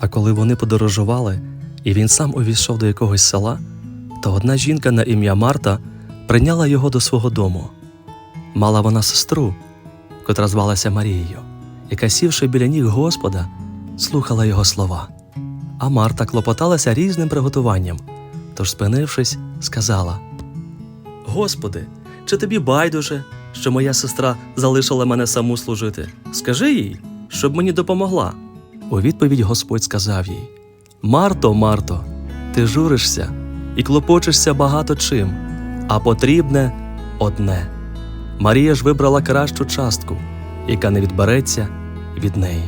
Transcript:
А коли вони подорожували, і він сам увійшов до якогось села, то одна жінка на ім'я Марта прийняла його до свого дому. Мала вона сестру, котра звалася Марією, яка, сівши біля ніг Господа, слухала його слова. А Марта клопоталася різним приготуванням, тож, спинившись, сказала: Господи, чи тобі байдуже, що моя сестра залишила мене саму служити? Скажи їй, щоб мені допомогла. У відповідь Господь сказав їй: Марто, Марто, ти журишся і клопочешся багато чим, а потрібне одне. Марія ж вибрала кращу частку, яка не відбереться від неї.